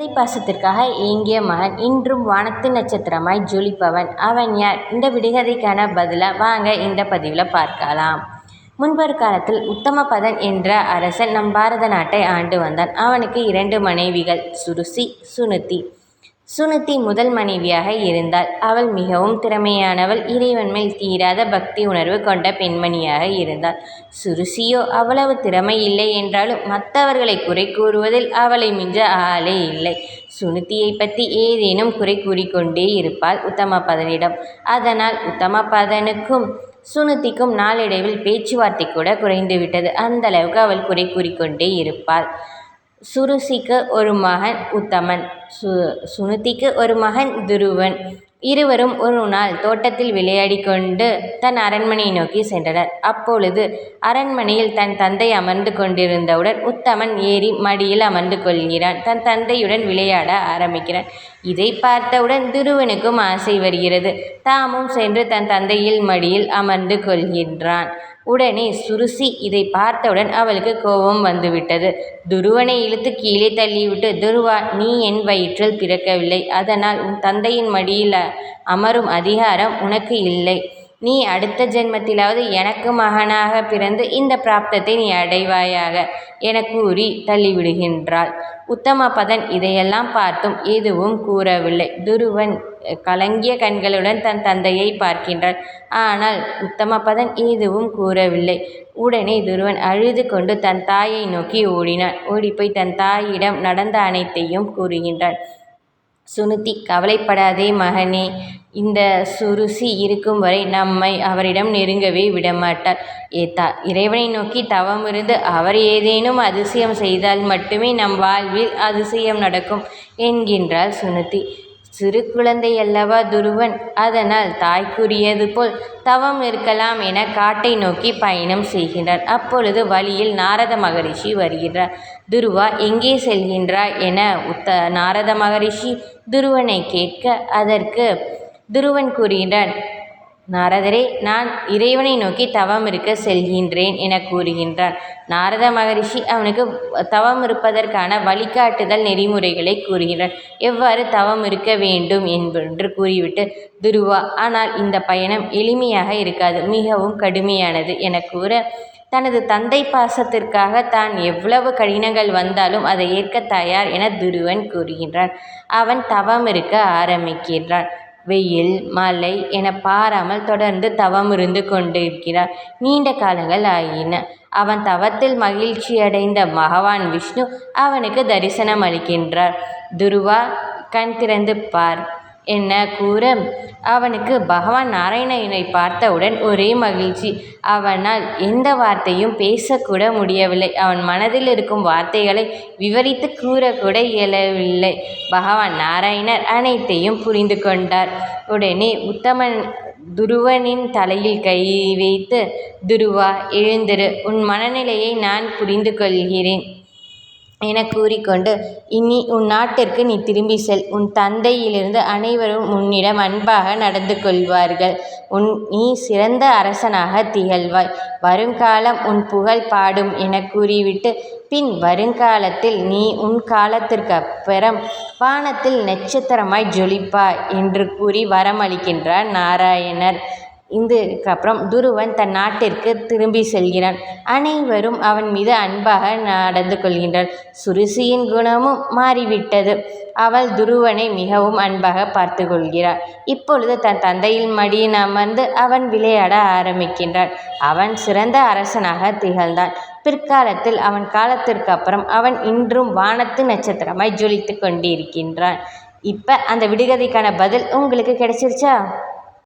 தந்தை பாசத்திற்காக ஏங்கிய மகன் இன்றும் வானத்து நட்சத்திரமாய் ஜொலிப்பவன். அவன் யார்? இந்த விடுகதைக்கான பதிலாக வாங்க இந்த பதிவில் பார்க்கலாம். முன்பொரு காலத்தில் உத்தமபதன் என்ற அரசன் நம் பாரத நாட்டை ஆண்டு வந்தான். அவனுக்கு இரண்டு மனைவிகள் சுருசி சுனுத்தி. சுனுத்தி முதல் மனைவியாக இருந்தாள். அவள் மிகவும் திறமையானவள். இறைவன் மேல் தீராத பக்தி உணர்வு கொண்ட பெண்மணியாக இருந்தாள். சுருசியோ அவ்வளவு திறமை இல்லை என்றாலும் மற்றவர்களை குறை கூறுவதில் அவளை மிஞ்ச ஆளே இல்லை. சுனுத்தியை பற்றி ஏதேனும் குறை கூறிக்கொண்டே இருப்பாள் உத்தமபதனிடம் அதனால் உத்தமபதனுக்கும் சுனுத்திக்கும் நாளடைவில் பேச்சுவார்த்தை கூட குறைந்துவிட்டது. அந்த அளவுக்கு அவள் குறை கூறிக்கொண்டே இருப்பாள். சுருசிக்கு ஒரு மகன் உத்தமன் சு சுனுதிக்கு ஒரு மகன் துருவன். இருவரும் ஒரு நாள் தோட்டத்தில் விளையாடி கொண்டு தன் அரண்மனையை நோக்கி சென்றனர். அப்பொழுது அரண்மனையில் தன் தந்தை அமர்ந்து கொண்டிருந்தவுடன் உத்தமன் ஏறி மடியில் அமர்ந்து கொள்கிறான். தன் தந்தையுடன் விளையாட ஆரம்பிக்கிறான். இதை பார்த்தவுடன் துருவனுக்கும் ஆசை வருகிறது. தாமும் சென்று தன் தந்தையில் மடியில் அமர்ந்து கொள்கின்றான். உடனே சுருசி இதை பார்த்தவுடன் அவளுக்கு கோபம் வந்துவிட்டது. துருவனை இழுத்து கீழே தள்ளிவிட்டு துருவா நீ என் வயிற்றில் பிறக்கவில்லை. அதனால் உன் தந்தையின் மடியில் அமரும் அதிகாரம் உனக்கு இல்லை. நீ அடுத்த ஜென்மத்திலாவது எனக்கு மகனாக பிறந்து இந்த பிராப்தத்தை நீ அடைவாயாக என கூறி தள்ளிவிடுகின்றாள். உத்தமபதன் இதையெல்லாம் பார்த்தும் எதுவும் கூறவில்லை. துருவன் கலங்கிய கண்களுடன் தன் தந்தையை பார்க்கின்றாள். ஆனால் உத்தமபதன் எதுவும் கூறவில்லை. உடனே துருவன் அழுது கொண்டு தன் தாயை நோக்கி ஓடினான். ஓடிப்போய் தன் தாயிடம் நடந்த அனைத்தையும் கூறுகின்றான். சுனுத்தி கவலைப்படாதே மகனே. இந்த சுருசி இருக்கும் வரை நம்மை அவரிடம் நெருங்கவே விடமாட்டார் ஏத்தா இறைவனை நோக்கி தவமிருந்து அவர் ஏதேனும் அதிசயம் செய்தால் மட்டுமே நம் வாழ்வில் அதிசயம் நடக்கும் என்கின்றாள் சுனுத்தி. சிறு குழந்தை அல்லவா துருவன்? அதனால் தாய் கூறியது போல் தவம் இருக்கலாம் என காட்டை நோக்கி பயணம் செய்கின்றார் அப்பொழுது வழியில் நாரத மகரிஷி வருகிறார் துருவா எங்கே செல்கின்றாய்? என உத்த நாரத மகரிஷி துருவனை கேட்க. அதற்கு துருவன் கூறுகின்றான் நாரதரே நான் இறைவனை நோக்கி தவம் இருக்க செல்கின்றேன் என கூறுகின்றான். நாரத மகரிஷி அவனுக்கு தவம் இருப்பதற்கான வழிகாட்டுதல் நெறிமுறைகளை கூறுகின்றார் எவ்வாறு தவம் இருக்க வேண்டும் என்று கூறிவிட்டு துருவா ஆனால் இந்த பயணம் எளிமையாக இருக்காது மிகவும் கடுமையானது என கூற தனது தந்தை பாசத்திற்காக தான் எவ்வளவு கடினங்கள் வந்தாலும் அதை ஏற்க தயார் என துருவன் கூறுகின்றான். அவன் தவம் இருக்க ஆரம்பிக்கின்றான். வெயில் மழை என பாராமல் தொடர்ந்து தவம் இருந்து கொண்டிருக்கிறார். நீண்ட காலங்கள் ஆகின அவன் தவத்தில் மகிழ்ச்சியடைந்த பகவான் விஷ்ணு அவனுக்கு தரிசனம் அளிக்கின்றார் துருவா கண் திறந்து பார். என்ன கூற? அவனுக்கு பகவான் நாராயணனை பார்த்தவுடன் ஒரே மகிழ்ச்சி. அவனால் எந்த வார்த்தையும் பேசக்கூட முடியவில்லை. அவன் மனதில் இருக்கும் வார்த்தைகளை விவரித்து கூறக்கூட இயலவில்லை. பகவான் நாராயணர் அனைத்தையும் புரிந்து கொண்டார். உடனே உத்தமன் துருவனின் தலையில் கை வைத்து துருவா எழுந்திரு. உன் மனநிலையை நான் புரிந்து கொள்கிறேன். என கூறிக்கொண்டு இனி உன் நாட்டிற்கு நீ திரும்பி செல். உன் தந்தையிலிருந்து அனைவரும் உன்னிடம் அன்பாக நடந்து கொள்வார்கள். உன் நீ சிறந்த அரசனாக திகழ்வாய். வருங்காலம் உன் புகழ் பாடும் என கூறிவிட்டு பின் வருங்காலத்தில் நீ உன் காலத்திற்கு அப்புறம் வானத்தில் நட்சத்திரமாய் ஜொலிப்பாய் என்று கூறி வரமளிக்கின்றார் நாராயணர். இதுக்கப்புறம் துருவன் தன் நாட்டிற்கு திரும்பி செல்கிறான். அனைவரும் அவன் மீது அன்பாக நடந்து கொள்கின்றனர். சுருசியின் குணமும் மாறிவிட்டது. அவள் துருவனை மிகவும் அன்பாக பார்த்து கொள்கிறாள். இப்பொழுது தன் தந்தையின் மடியில் அமர்ந்து அவன் விளையாட ஆரம்பிக்கின்றான். அவன் சிறந்த அரசனாக திகழ்ந்தான். பிற்காலத்தில் அவன் காலத்திற்கு அப்புறம் அவன் இன்றும் வானத்து நட்சத்திரமாய் ஜொலித்து கொண்டிருக்கின்றான். இப்போ அந்த விடுகதைக்கான பதில் உங்களுக்கு கிடைச்சிருச்சா?